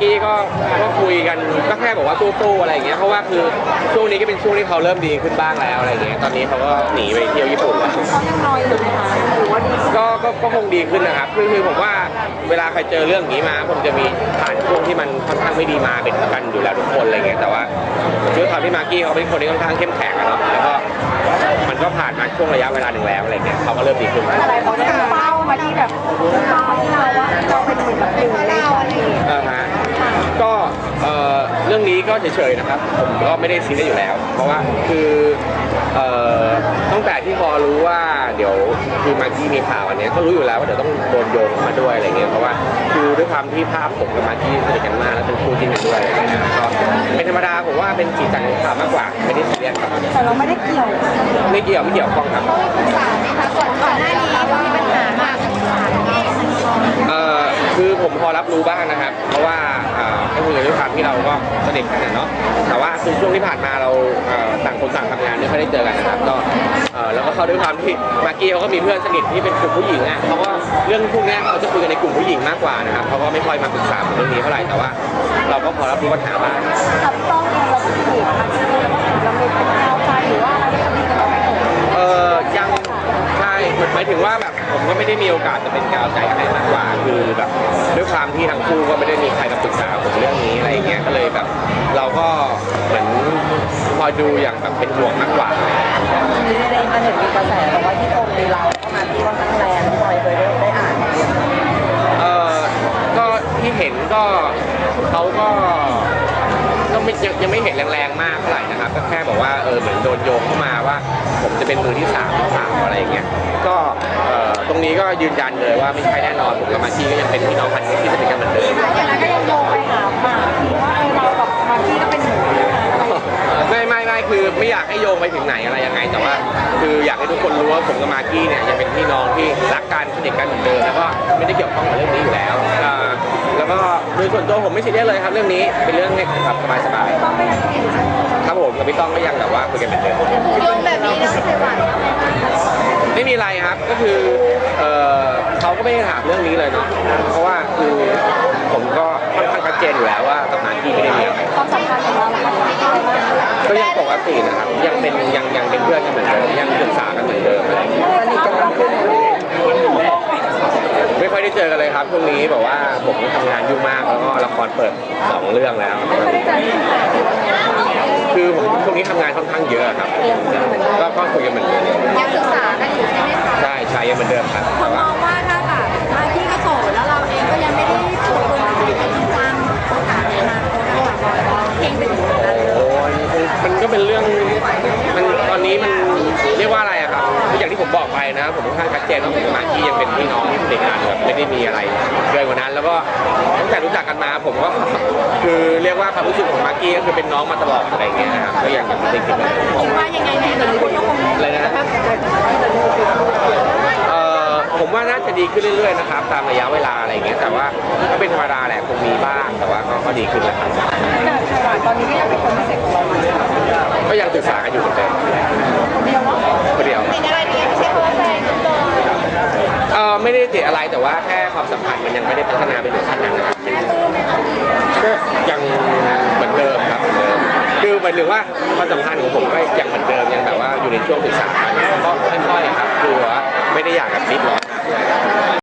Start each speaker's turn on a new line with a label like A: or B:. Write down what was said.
A: กี้ก็ก็คุยกันก็แค่บอกว่าสู้ๆอะไรอย่างเงี้ยเพราะว่าคือช่วงนี้ก็เป็นช่วงที่เขาเริ่มดีขึ้นบ้างแล้วอะไรอย่างเงี้ยตอนนี้เขาก็หนีไปเที่ยวญี่ปุ่นแล้ว
B: เขายังน้อยอยู่ไหมคะหรือว่าดีขึ้น
A: ก็ก็ก็คงดีขึ้นนะครับคือคือผมว่าเวลาใครเจอเรื่องอย่างนี้มาผมจะมีผ่านช่วงที่มันค่อนข้างไม่ดีมาเป็นกันอยู่แล้วทุกคนอะไรเงี้ยแต่ว่าด้วยความที่มากกี้เขาเป็นคนที่ค่อนข้างเข้มแข็งอะเนาะแล้วก็มันก็ผ่านมาช่วงระยะเวลาหนึ่งแล้วอะไรเงี้ยเขาก็เริ่มดีขึ้น
B: อะไรเขาเนี่ยเป้ามาที่แบบเป้าที่เราว่าเราเป็นเหมือนแบบหนึ่งในเราอะไรอย่างเงี้ย
A: อ่าฮะก็เอ่อ เรื่องนี้ก็เฉยๆนะครับ ผมก็ไม่ได้ซีเรียสอยู่แล้ว เพราะว่าคือเอ่อตั้งแต่ที่พอรู้ว่าเดี๋ยวคือมากกี้มีข่าวอันเนี้ยก็รู้อยู่แล้วว่าเดี๋ยวต้องโดนโยงเข้ามาด้วยอะไรเงี้ยเพราะว่าคือด้วยความที่ภาพผมกับมากกี้สนิทกันมากแล้วเป็นคู่จิ้นกันด้วยอะไรเงี้ยก็เป็นธรรมดาผมว่าเป็นสีสันของข่าวมากกว่าไม่ได้ซีเรียสครับ
B: แต่เราไม่ได้เกี่ยว
A: ไม่เกี่ยวไม่เกี่ยวข้องครับ
B: ปรึกษาไหมคะก่อนก่อนหน้านี้มันมีปัญหามากปรึกษาไหม
A: เอ่อคือผมพอรับรู้บ้างนะครับ เพราะว่าอ่า ที่เราก็สนิทกันนะเนาะแต่ว่าคือช่วงที่ผ่านมาเราเอ่อต่างคนต่างทำงานไม่ค่อยได้เจอกันนะครับก็เอ่อแล้วก็เข้าด้วยความที่มากกี้เขาก็มีเพื่อนสนิทที่เป็นกลุ่มผู้หญิงอะเขาก็เรื่องพวกเนี้ยเขาจะคุยกันในกลุ่มผู้หญิงมากกว่านะครับเขาก็ไม่ค่อยมาปรึกษาผมเรื่องนี้เท่าไหร่แต่ว่า เราก็พอรับรู้ปัญหาบ้าง
B: กับต้
A: ถึงว่าแบบผมก็ไม่ได้มีโอกาสจะเป็นกาวใจให้มากกว่า คือแบบด้วยความที่ทั้งคู่ก็ไม่ได้มีใครมาปรึกษาผมเรื่องนี้อะไรอย่างเงี้ยก็เลยแบบ เราก็เหมือนคอยดูอย่างแบบเป็นห่วงมากกว่า
B: ในอินเทอร์เน็ตมีกระแสบอกว่าที่โจมตีเราก็มาที่ค่อนข้างแรงที่พลอยเคยได้ได้อ่าน
A: เออก็ที่เห็นก็เขาก็ก็ ไม่ยังยังไม่เห็นแรงๆมากเท่าไหร่นะครับ ก็แค่บอกว่าเออเหมือนโดนโยงเข้ามาว่า ผมจะเป็นมือที่สามหรือเปล่าอะไรอย่างเงี้ยก็เอ่อตรงนี้ก็ยืนยันเลยว่าไม่ใช่แน่นอนผมกับมาชีก็ยังเป็นพี่น้องพันธุ์ที่สนิทกันเหมือนเดิม
B: อย่างนั้นก็ยังโยงไปหาหมากที่ว่าเออเรากับมากกี้ก็เป็นหนึ่งนะคะ
A: ไม่ไม่ไม่คือไม่อยากให้โยงไปถึงไหนอะไรยังไง แต่ว่า คืออยากให้ทุกคนรู้ว่าผมกับมากกี้เนี่ยยังเป็นพี่น้องที่รักกันสนิทกันเหมือนเดิมแล้วก็ไม่ได้เกี่ยวข้องกับเรื่องนี้อยู่แล้วอ่าแล้ว ก็โดยส่วนตัวผมไม่ซีเรียสเลยครับเรื่องนี้เป็นเรื่องให้แบบสบาย
B: ต้องไม่ได้สนิท
A: ๆครับผมกับพี่ต้องก็ยังแบบว่าคุยกันเหมือนเดิม
B: โยงแบบนี้เราไม่หวั่น
A: ไม่มีอะไรครับก็คือเออเขาก็ไม่ได้ถามเรื่องนี้เลยเนาะเพราะว่าคือผมก็ค่อนข้างชัดเจนอยู่แล้วว่ากับมากกี้ไม่ได้มีอะไร
B: ความสัมพันธ์ของเรามันไม่ได้อะไรมาก
A: ก็ยังปกตินะครับยังเป็นยังยังเป็นเพื่อนกันเหมือนเดิมยังปรึกษากันเหมือนเดิมอะไรอย่างเงี้ย
B: สนิทกันมากขึ้น
A: ไม่ค่อยได้เจอกันเลยครับช่วงนี้แบบว่าผมก็ทำงานยุ่งมากแล้วก็ละครเปิดสองเรื่องแล้ว
B: ไม่ได้เจอที่ไหน
A: คือผมช่วงนี้ทำงานค่อนข้างเยอะครับ ก็ก็คุยกันเหมือนเดิม
B: ยังศึกษากันอยู่ใช่ไหมคะ
A: ใช่ใช่ยังเหมือนเดิมครับ
C: เขามองว่าถ้าแบบอาที่ก็โสดแล้วเราเองก็ยังไม่ได้ตกลงคุยกันจริงจังโอกาสในอนาคตระหว่างเราก็เพ่งไปถึงตรงนั้นเลย
A: โอ้ยมันก็เป็นเรื่อง ผมบอกไปนะ ผมค่อนข้างชัดเจนว่าผมกับมากกี้ยังเป็นพี่น้องที่สนิทกันแบบไม่ได้มีอะไรเกินกว่านั้น แล้วก็ตั้งแต่รู้จักกันมาผมก็คือเรียกว่าความรู้สึกของมากกี้ก็คือเป็นน้องมาตลอดอะไรอย่างเงี้ยนะครับก็ยังยังไม่ได้คิดเลย
C: คิดว่ายังไงในอนาคตก็คง
A: อะไรนะเอ่อผมว่าน่าจะดีขึ้นเรื่อยๆนะครับ ตามระยะเวลาอะไรอย่างเงี้ยแต่ว่าก็เป็นธรรมดาแหละคงมีบ้างแต่ว่าก็ก็ดีขึ้นแล้วครับ
B: แต่ไต้หวันตอนนี้ก็ยังเป็นคนพิเศษของเราอยู่ ว่าแค่
A: ความสัมพันธ์มันยังไม่ได้พัฒนาไปถึงขั้นนั้นนะครับก็ยังเหมือนเดิมครับเหมือนเดิมคือหมายถึงว่าความสัมพันธ์ของผมก็ยังเหมือนเดิมยังแบบว่าอยู่ในช่วงศึกษากันก็ค่อยๆครับคือว่าไม่ได้อยากแบนิดหร้อน